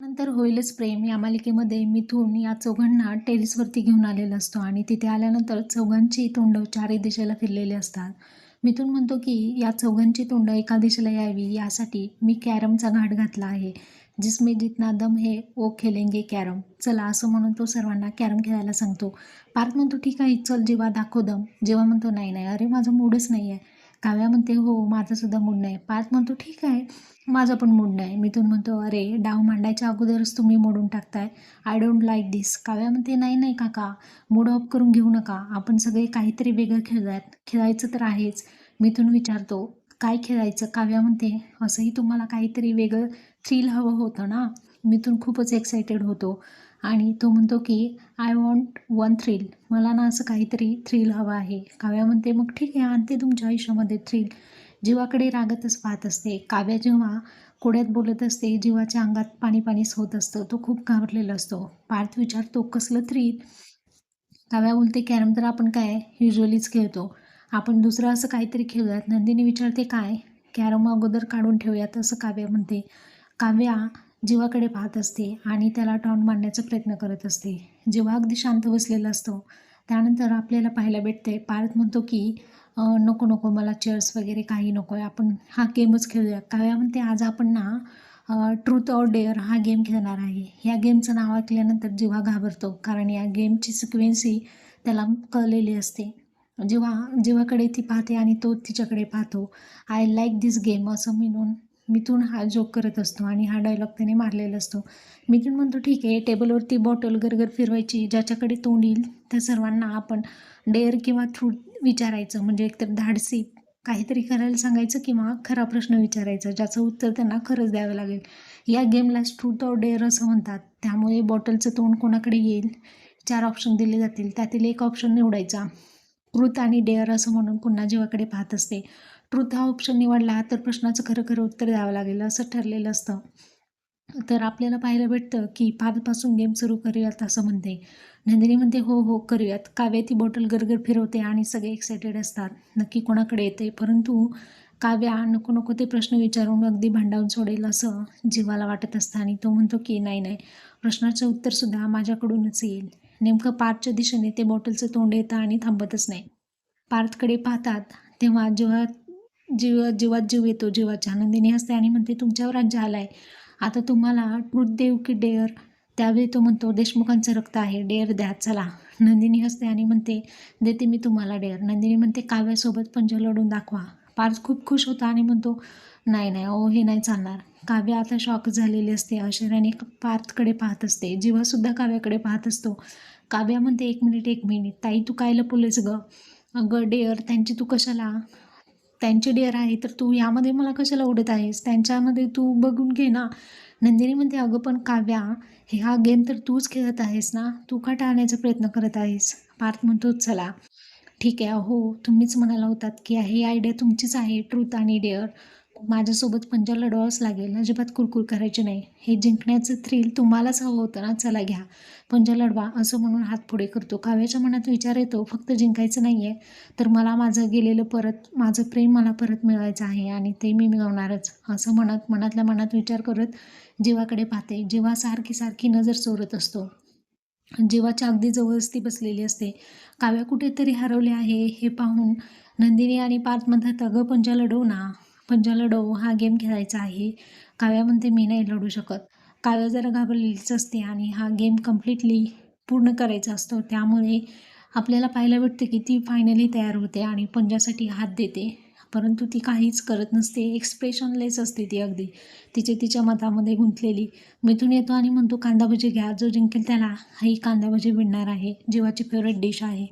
नंतर होईलच प्रेम. या मालिकेमध्ये मिथून या चौघांना टेरिसवरती घेऊन आलेला असतो आणि तिथे आल्यानंतर चौघांची तोंड चारही दिशेला फिरलेले असतात. मिथून म्हणतो की या चौघांची तोंड एका दिशेला यावी यासाठी मी कॅरमचा घाट घातला आहे. जिसमे जितना दम हे ओ खेलेंगे कॅरम. चला असं म्हणून तो सर्वांना कॅरम खेळायला सांगतो. पार्थ म्हणतो ठीक आहे चल जेव्हा दाखव दम. जेव्हा म्हणतो नाही नाही अरे माझा मूडच नाही आहे काव्या म्हणते हो माझंसुद्धा मूड नाही पार्थ म्हणतो ठीक आहे माझा पण मूड नाही मिथून म्हणतो अरे डाव मांडायच्या अगोदरच तुम्ही मोडून टाकताय. I don't like this Kavya म्हणते नाही नाही काका. मूड ऑफ करून घेऊ नका. आपण सगळे काहीतरी वेगळं खेळूयात खेळायचं तर आहेच. मिथून विचारतो काय खेळायचं? काव्या म्हणते असंही तुम्हाला काहीतरी वेगळं थ्रिल हवं होतं ना. मिथून खूपच एक्सायटेड होतो. आणि तो म्हणतो की आय वॉन्ट वन थ्रिल मला ना असं काहीतरी थ्रिल हवं आहे. काव्या म्हणते मग ठीक आहे आणते तुमच्या आयुष्यामध्ये थ्रिल जीवाकडे रागतच पाहत असते. काव्या जेव्हा कोड्यात बोलत असते जीवाच्या अंगात पाणी पाणीच होत असतं. तो खूप घाबरलेला असतो. पार्थ विचारतो कसलं थ्रिल काव्या बोलते कॅरम तर आपण काय युजली खेळतो. आपण दुसरं असं काहीतरी खेळूयात. नंदिनी विचारते काय? कॅरम अगोदर काढून ठेवूयात असं काव्या म्हणते. काव्या जीवाकडे पाहत असते आणि त्याला टॉन मांडण्याचा प्रयत्न करत असते. जेव्हा अगदी शांत बसलेला असतो त्यानंतर आपल्याला पाहायला भेटते पार्थ म्हणतो की नको नको मला चेअर्स वगैरे काही नको आहे आपण हा गेमच खेळूया. काव्या म्हणते आज आपण ना ट्रूथ ऑर डेअर हा गेम खेळणार आहे. ह्या गेमचं नाव ऐकल्यानंतर जेव्हा घाबरतो कारण या गेमची सिक्वेन्सी त्याला कळलेली असते. जेव्हा जेव्हाकडे ती पाहते आणि तो तिच्याकडे पाहतो आय लाईक दिस गेम असं म्हणून मिथून हा जोक करत असतो आणि हा डायलॉग त्याने मारलेला असतो. मिथून म्हणतो ठीक आहे टेबलवरती बॉटल गरगर फिरवायची ज्याच्याकडे तोंड येईल त्या सर्वांना आपण डेअर किंवा थ्रू विचारायचं. म्हणजे एकतर धाडसी काहीतरी करायला सांगायचं किंवा खरा प्रश्न विचारायचा ज्याचं उत्तर त्यांना खरंच द्यावं लागेल. या गेमला ट्रूथ ऑर डेअर असं म्हणतात. त्यामुळे बॉटलचं तोंड कोणाकडे येईल? चार ऑप्शन दिले जातील. त्यातील एक ऑप्शन निवडायचा. कृत आणि डेअर असं म्हणून पुन्हा जीवाकडे पाहत असते. ट्रूथ हा ऑप्शन निवडला तर प्रश्नाचं खरं खरं उत्तर द्यावं लागेल असं ठरलेलं असतं. तर आपल्याला पाहायला भेटतं की पालपासून गेम सुरू करूयात असं म्हणते. नंदिनी म्हणते हो हो करूयात. काव्या ती बॉटल गरगर फिरवते आणि सगळे एक्सायटेड असतात. नक्की कोणाकडे येते? परंतु काव्या नको नको ते प्रश्न विचारून अगदी भांडावून सोडेल असं जीवाला वाटत असतं आणि तो म्हणतो की नाही नाही प्रश्नाचं उत्तरसुद्धा माझ्याकडूनच येईल. नेमकं पार्थच्या दिशेने ते बॉटलचं तोंड येतं आणि थांबतच नाही. पार्थकडे पाहतात तेव्हा जेव्हा जीव जीवात जीव येतो जीवाच्या नंदिनी हसते आणि म्हणते तुमच्यावर राज्य आला आहे आता तुम्हाला ट्रूथ देव की डेअर त्यावेळी तो म्हणतो देशमुखांचं रक्त आहे. डेअर द्या. चला. नंदिनी हसते आणि म्हणते देते मी तुम्हाला डेअर नंदिनी म्हणते काव्यासोबत पंज लढून दाखवा. पार्थ खूप खुश होता आणि म्हणतो नाही नाही. ओ हे नाही चालणार. काव्य आता शॉक झालेली असते. आश्चर्याने पार्थकडे पाहत असते. जीवासुद्धा काव्याकडे पाहत असतो. काव्या म्हणते एक मिनिट एक मिनिट ताई तू काय लपवलेस गं? अगं डेअर त्यांची तू कशाला? त्यांची डेअर आहे तर तू यामध्ये मला कशाला उडत आहेस? त्यांच्यामध्ये तू बघून घे ना. नंदिनी म्हणते अगं पण काव्या हे हा गेम तर तूच खेळत आहेस ना? तू का टाळण्याचा प्रयत्न करत आहेस? पार्थ म्हणतो चला. ठीक आहे हो तुम्हीच म्हणाला होतात की हे आयडिया तुमचीच आहे ट्रूथ आणि डेअर माझ्यासोबत पंजा लढवावंच लागेल. अजिबात कुरकुर करायची नाही. हे जिंकण्याचं थ्रिल तुम्हालाच हवं होतं ना? चला घ्या. पंजा लढवा. असं म्हणून हात पुढे करतो. काव्याच्या मनात विचार येतो फक्त जिंकायचं नाही आहे तर मला माझं गेलेलं परत माझं प्रेम मला परत मिळवायचं आहे आणि ते मी मिळवणारच. असं म्हणत मनातल्या मनात विचार करत जीवाकडे पाहते. जीवा सारखी सारखी नजर चोरत असतो. जीवाच्या अगदी जवळच ती बसलेली असते. काव्या कुठेतरी हरवले आहे. हे पाहून नंदिनी आणि पार्थ म्हणतात अगं पंजा लढव ना पंजा लढव हा गेम खेळायचा आहे. काव्या म्हणते मी नाही लढू शकत. काव्या जरा घाबरलेलीच असते आणि हा गेम कम्प्लिटली पूर्ण करायचा असतो. त्यामुळे आपल्याला पाहायला भेटते की ती फायनली तयार होते आणि पंजासाठी हात देते. परंतु ती काहीच करत नसते. एक्सप्रेशनलेस असते ती अगदी. तिचे तिच्या मतामध्ये गुंतलेली. मिथून येतो आणि म्हणतो कांदा भजी घ्या. जो जिंकेल त्याला ही कांदा भजी विणणार आहे. जीवाची फेवरेट डिश आहे.